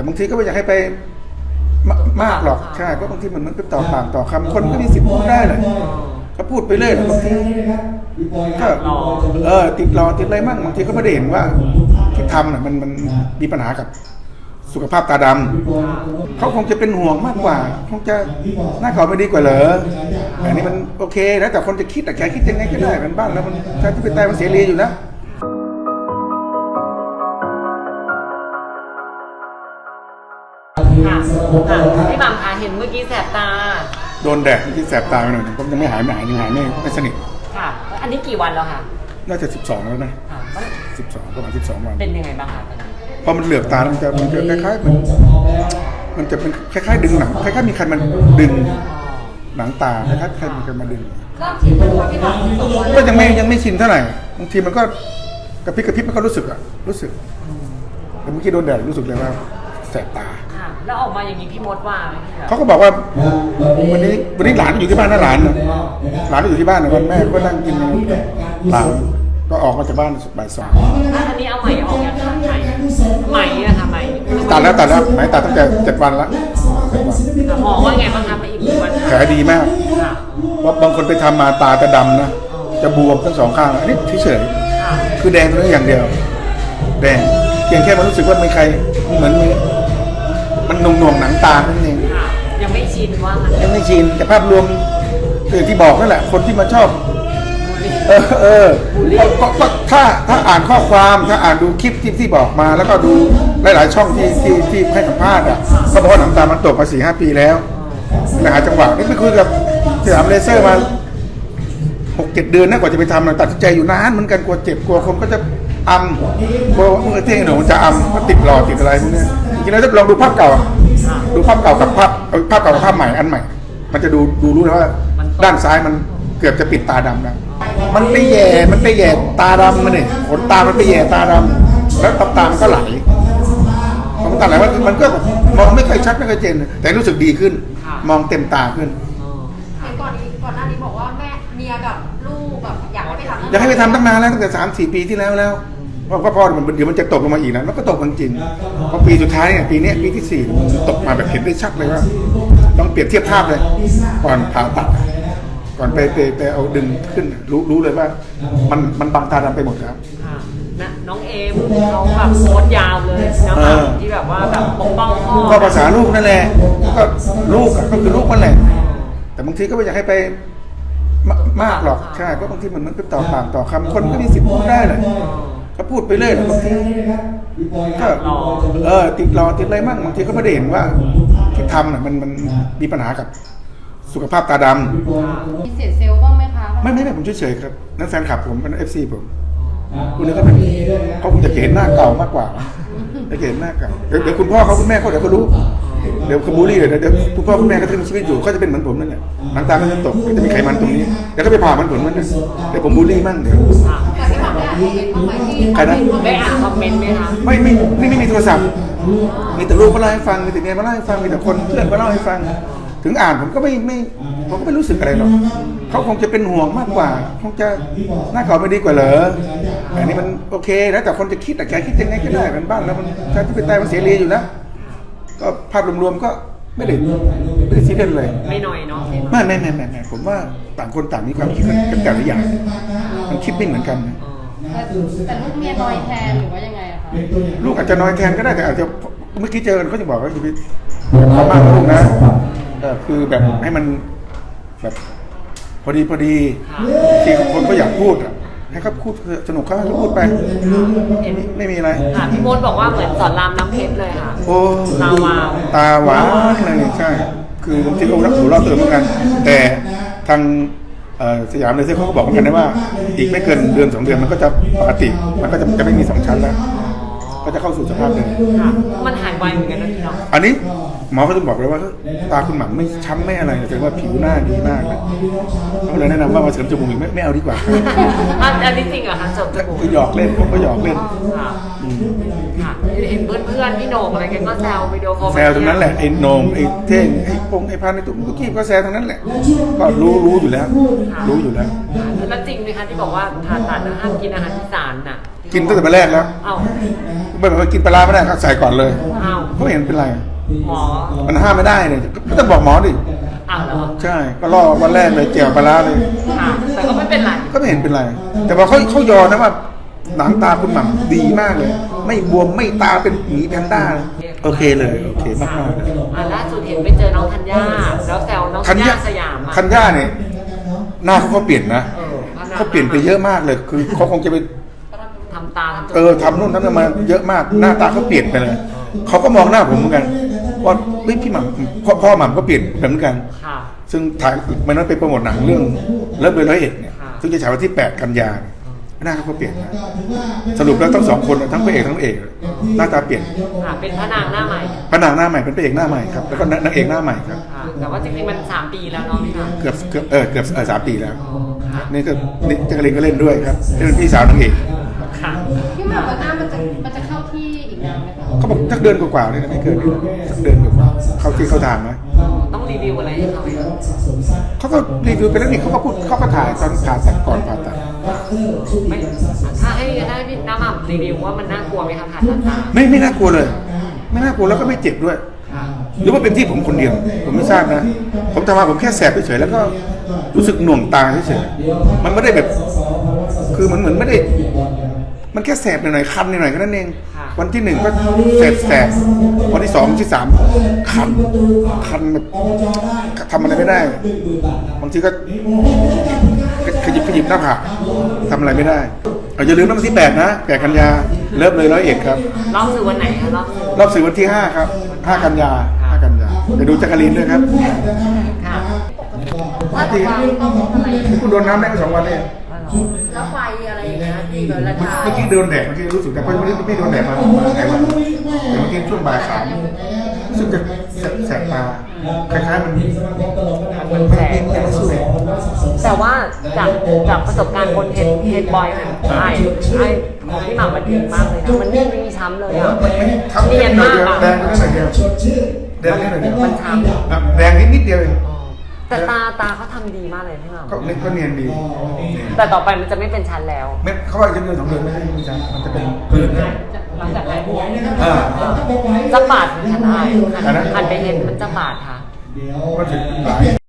แต่บางทีก็ไม่อยากให้ไปมามากหรอกใช่เพราะบางทีมันมันก็ต่อปากต่อคำคนก็มีสิทธิ์พูดได้เลยก็พูดไปเรื่อยแหละบางทีก็เออติดรอติดอะไรมั่งบางทีก็ไม่ได้เห็นว่าที่ทำน่ะมันมันมีปัญหากับสุขภาพตาดำเขาคงจะเป็นห่วงมากกว่า คงจะหน้าเขาไม่ดีกว่าเหรออันนี้มันโอเคแล้วแต่คนจะคิดแต่แกคิดยังไงก็ได้มันบ้านแล้วมันชาติเป็นไตยมันเสรีอยู่แล้ว ค่ะค่ะพี่หม่ำคะเห็นเมื่อกี้แสบตา โดนแดดที่แสบตาไปหน่อยผมยังไม่หายไม่หายยังหายไม่ไม่สนิทค่ะ อันนี้กี่วันแล้วคะน่าจะ 12 แล้วนะค่ะมัน12ประมาณ12 วันเป็นยังไงบ้างคะตอนนี้พอมันเหลือบตาแล้วมันจะมันจะคล้ายๆมันมันจะเป็นคล้ายๆ ดึงหนังคล้ายๆมีใครมันดึงหนังตาคล้ายๆใครมีใครมาดึง เริ่มชินไหมคะพี่หม่ำสองวันก็ยังไม่ยังไม่ชินเท่าไหร่บางทีมันก็กระพริบกระพริบมันก็รู้สึกอะรู้สึกแต่เมื่อกี้โดนแดดรู้สึกเลยว่าแสบตาค่ะ แล้วออกมาอย่างนี้พี่มดว่าไหมพี่แบบเขาก็บอกว่าวันนี้วันนี้หลานอยู่ที่บ้านนะหลานนะหลานอยู่ที่บ้านนะวันแม่ก็นั่งกินหลานก็ออกมาจากบ้านบ่ายสองอันนี้เอาใหม่ออกยังคะใหม่ใหม่อะค่ะใหม่ตัดแล้วตัดแล้วไหมตัดตั้งแต่เจ็ดวันละเจ็ดวันค่ะหมอว่าไงบ้างคะมาอีกกี่วันแผลดีมากค่ะเพราะบางคนไปทำมาตาจะดำนะจะบวมทั้งสองข้างอันนี้เฉยค่ะๆคือแดงตรงนี้อย่างเดียว แดงเพียงแค่มันรู้สึกว่ามีใครเหมือนมี มันหน่วงๆหนังตานั่นเองค่ะยังไม่ชินว่ามันยังไม่ชินแต่ภาพรวมก็อย่างที่บอกนั่นแหละ คนที่มาชอบ บูลลี่ เออเออก็ก็ก็ถ้าถ้าอ่านข้อความถ้าอ่านดูคลิปที่ที่บอกมา แล้วก็ดูหลาย ๆ ช่องที่ที่ที่ให้สัมภาษณ์อะก็บอกว่าหนังตามันตกมาสี่ห้าปีแล้วเลยหาจังหวะนี่ไปคุยกับสยามเลเซอร์มาหกเจ็ดเดือนนะกว่าจะไปทำนะตัดสินใจอยู่นานเหมือนกันกลัวเจ็บกลัวคนก็จะอำกลัวว่าเมื่อเที่ยงหนูมันจะอำก็ติดหลอดติดอะไรพวกเนี้ย จริงๆแล้วถ้าลองดูภาพเก่าอะดูภาพเก่ากับภาพเอาภาพเก่ากับภาพใหม่อันใหม่ มันจะดูดูรู้เลยว่าด้านซ้ายมันเกือบจะปิดตาดำแล้วมันไปแย่มันไปแย่ตาดำมันเนี่ยขนตามันไปแย่ตาดำแล้วตาตามันก็ไหลพอมันตาไหลมันมันก็แบบมองไม่ค่อยชัดไม่ค่อยเจน แต่รู้สึกดีขึ้นมองเต็มตาขึ้น เออค่ะ เห็นก่อนนี้ก่อนหน้านี้บอกว่าแม่เมียกับลูกแบบอยากให้ไปทำอยากให้ไปทำตั้งนานแล้วตั้งแต่สามสี่ปีที่แล้วแล้ว เพราะว่าพ่อมันเดี๋ยวมันจะตกลงมาอีกนะแล้วก็ตกจริงๆเพราะปีสุดท้ายเนี่ยปีนี้ปีที่สี่ตกมาแบบเห็นได้ชัดเลยว่าต้องเปรียบเทียบภาพเลย ก่อนผ่าตัด ก่อนไปไปไปเอาดึงขึ้นรู้รู้เลยว่า มันมันบังตาดำไปหมดแล้วค่ะนะน้องเอมเขาแบบโพสต์ยาวเลยนะคะที่แบบว่าแบบปกป้องพ่อก็ภาษาลูกนั่นแหละก็ลูกก็คือลูกมันแหละ แต่บางทีก็ไม่อยากให้ไปมามากหรอกใช่เพราะบางทีมันมันก็ต่อปากต่อคำคนก็มีสิทธิ์พูดได้เลย ก็พูดไปเรื่อยแหละบางทีก็เออติดรอติดอะไรมั่งบางทีก็ไม่ได้เห็นว่าที่ทำน่ะมันมันมีปัญหากับสุขภาพตาดำมีเสียเซลล์บ้างไหมคะไม่ไม่ไม่ผมเฉยๆครับนั่นแฟนคลับผมเป็นเอฟซีผมคุณนึกว่าเป็นเขาคงจะเห็นหน้าเก่ามากกว่าจะเห็นหน้าเก่าเดี๋ยวเดี๋ยวคุณพ่อเขาคุณแม่เขาเดี๋ยวก็รู้ เดี๋ยวคุณบูลลี่เดี๋ยวเดี๋ยวคุณพ่อคุณแม่ก็จะมีชีวิตอยู่ก็จะเป็นเหมือนผมนั่นแหละน้ำตาก็จะตกก็จะมีไขมันตรงนี้เดี๋ยวก็ไปผ่ามันผลมันนะเดี๋ยวผมบูลลี่มั่งเดี๋ยวแต่พี่ห ม่ำได้อ่านคอมเมนต์บ้างไหมที่ใครนะ ได้อ่านคอมเมนต์ไหมคะไม่ไม่ไม่ไม่มีโทรศัพท์ มีแต่ลูกมาเล่าให้ฟัง มีแต่เมียมาเล่าให้ฟัง มีแต่คนเพื่อนมาเล่าให้ฟัง ถึงอ่านผมก็ไม่ไม่ผมก็ไม่รู้สึกอะไรหรอกเขาคงจะเป็นห่วงมากกว่า คงจะหน้าเขาไม่ดีกว่าเหรออันนี้มันโอเคแล้วแต่คนจะคิดแต่แกคิดยังไงก็ได้มันบ้านแล้วมันชาติเป็นไตยมันเสรีอยู่แล้วก็ภาพรวมๆก็ไม่ได้ไม่ได้ซีเรียสเลย ไม่หน่อยเนาะไม่ไม่ไม่ไม่ไม่ผมว่าต่างคนต่างมีความคิดกันแต่ละอย่าง มันคิดไม่เหมือนกันนะ แต่แต่ลูกเมียน้อยแทนหรือว่ายังไงอะคะลูกอาจจะน้อยแทนก็ได้แต่อาจจะเมื่อกี้เจอกันเขาจะบอกว่าชีวิตเขามากลูกนะเออคือแบบให้มันแบบพอดีพอดีที่คนเขาอยากพูดอะให้เขาพูดเถอะสนุกเขาให้เขาพูดไปไม่มีไม่มีอะไร ค่ะพี่มดบอกว่าเหมือนสอนรามน้ำเพชรเลยค่ะ โอ้ตาวาวตาหวานเลยใช่ คือบางทีก็รักหูรอบตัวเหมือนกัน แต่ทางเอ่อ สยามเลเซอร์เขาก็บอกเหมือนกันนะว่า อีกไม่เกินเดือนสองเดือนมันก็จะปกติ มันก็จะจะไม่มีสองชั้นแล้ว ก็จะเข้าสู่สภาพเดิม ค่ะ มันหายไวเหมือนกันนะพี่เนาะอันนี้ หมอเขาต้องบอกเลยว่าเฮ้ยตาคุณหม่ำไม่ช้ำไม่อะไรแต่ว่าผิวหน้าดีมากเลยเขาเลยแนะนำว่ามาเสริมจมูกอีกไม่ไม่เอาดีกว่าอันอันนี้จริงเหรอคะจบจมูก ก็หยอกเล่นผมก็หยอกเล่นค่ะอืมค่ะเห็นเพื่อนๆพี่โหน่งอะไรกันก็แซววิดีโอคอลแซวตรงนั้นแหละไอ้โหนมไอ้เท่งไอ้พงไอ้พันไอ้ตุ้มทุกทีก็แซวตรงนั้นแหละ ก็รู้รู้อยู่แล้ว รู้อยู่แล้วแล้วจริงไหมคะที่บอกว่าผ่าตัดแล้วห้ามกินอาหารอีสานน่ะกินตั้งแต่มาแรกแล้วเอ้าไม่แบบว่ากินปลาร้าไม่ได้ก็ใส่ก่อนเลย เอ้าก็ไม่เห็นเป็นไร หมอมันห้ามไม่ได้เนี่ยก็ต้องบอกหมอดิอ้าวเหรอใช่ ก็รอวันแรกเลยเจียวปลาร้าเลย ค่ะแต่ก็ไม่เป็นไรก็ไม่เห็นเป็นไร แต่ว่าเขาเขายอมนะว่าหนังตาคุณหม่ำดีมากเลย ไม่บวมไม่ตาเป็นหมีแพนด้าเลยโอเคเลยโอเคมากมากๆเลย อ่าล่าสุดเห็นไปเจอน้องธัญญาแล้วแซวน้องธัธัญญญาญาสยามอะธัญญาเนี่ยหน้าเขาก็เปลี่ยนนะเออเขาเปลี่ยนไปเยอะมากเลย คือเขาคงจะไปทำตาทำจมูก เออทำนู่นทำนี่มาเยอะมาก หน้าตาเขาเปลี่ยนไปเลยเขาก็มองหน้าผมเหมือนกัน ว่าเฮ้ยพี่หม่ำพ่อพ่อหม่ำก็เปลี่ยนไปเหมือนกัน ค่ะ ซึ่งถ่ายมันนั้นไปโปรโมทหนังเรื่องเลิฟเลยร้อยเอ็ดเนี่ยค่ะ ซึ่งจะฉายวันที่ 8 กันยาเนี่ยหน้าเขาก็เปลี่ยนนะสรุปแล้วทั้งสองคนทั้งพระเอกทั้งนางเอกหน้าตาเปลี่ยนค่ะ เป็นพระนางหน้าใหม่ พระนางหน้าใหม่เป็นพระเอกหน้าใหม่ครับแล้วก็นางเอกหน้าใหม่ครับค่ะ แต่ว่าจริงๆมันสามปีแล้วเนาะพี่ค่ะเกือบเกือบเออเกือบเออสามปีแล้วค่ะนี่ก็นี่จักรีนก็เล่นด้วยครับเล่นเป็นพี่สาวนางเอก ค่ะ พี่หมากว่าหน้ามันจะมันจะเข้า บอกสักเดือนกว่าๆนี่นะไม่เกินนี่นะสักเดือนกว่าๆเข้าที่เข้าทางนะต้องรีวิวอะไรให้เขาไหมคะเขาก็รีวิวไปแล้วนี่เขาก็พูดเขาก็ถ่ายตอนผ่าตัดก่อนผ่าตัดไม่ถ้าให้ถ้าให้พี่น้ำหม่ำรีวิวว่ามันน่ากลัวไหมคะผ่าตัดตาไม่ไม่น่ากลัวเลย ไม่น่ากลัวแล้วก็ไม่เจ็บด้วยค่ะหรือว่าเป็นที่ผมคนเดียว ผมไม่ทราบนะ ผมทำมาผมแค่แสบเฉยๆแล้วก็รู้สึกหน่วงตาเฉยๆมันไม่ได้แบบ คือมันเหมือนไม่ได้ มันแค่แสบหน่อยๆคันหน่อยๆแค่นั้นเอง วันที่หนึ่งก็แสบแสบๆวันที่สองที่สามคันคันแบบทำอะไรไม่ได้บางทีก็ขยิบขยิบหน้าผากทำอะไรไม่ได้เอาอย่าลืมนะวันที่แปดนะแปดกันยาเริ่มเลยร้อยเอ็ดครับ รอบสื่อวันไหนคะรอบสื่อรอบสื่อวันที่5ครับ5กันยา5กันยาเดี๋ยวดูจักรีนด้วยครับค่ะถ้าจะวางต้องอะไรคุณโดนน้ำได้ไปสองวันเลยแล้วไฟอะไร อย่างเงี้ยที่แบบราเมื่อคาเมื่อกี้โดนแดดเมื่อกี้รู้สึกแต่เพราะวันนี้ไม่โดนแดดมาหลายวันแต่เมื่อกี้ช่วงบ่ายสามรู้สึกจะแสบแสบตาคล้ายๆมันมันแสงมันไม่สวยแต่ว่าจากจากประสบการณ์คนเฮดเฮดบอยเนี่ยไอ้ไอ้ของพี่หม่ำมันดีมากเลยนะมันไม่มีช้ำเลยอะมันทำเนียนหน่อมายกเดียวอะแดงนิดหน่อยเดียวแดงนิดหน่อยเดียวมันช้ำครับแดงนิดนิดเดียวเอง แต่ตาตาเขาทำดีมากเลยพี่หม่ก็ก็เนียนดีำแต่ต่อไปมันจะไม่เป็นชั้นแล้ว เม็ดเขาว่าจะเดือนสองเดือนไม่ใช่ไม่ใช่มันจะเป็นพื้นเนี่ยหลังจากไหนอ่า จะบาดถึงชั้นไอ้อันนั้นหันไปเห็นมันจะบาดค่ะก็ถึงหลาย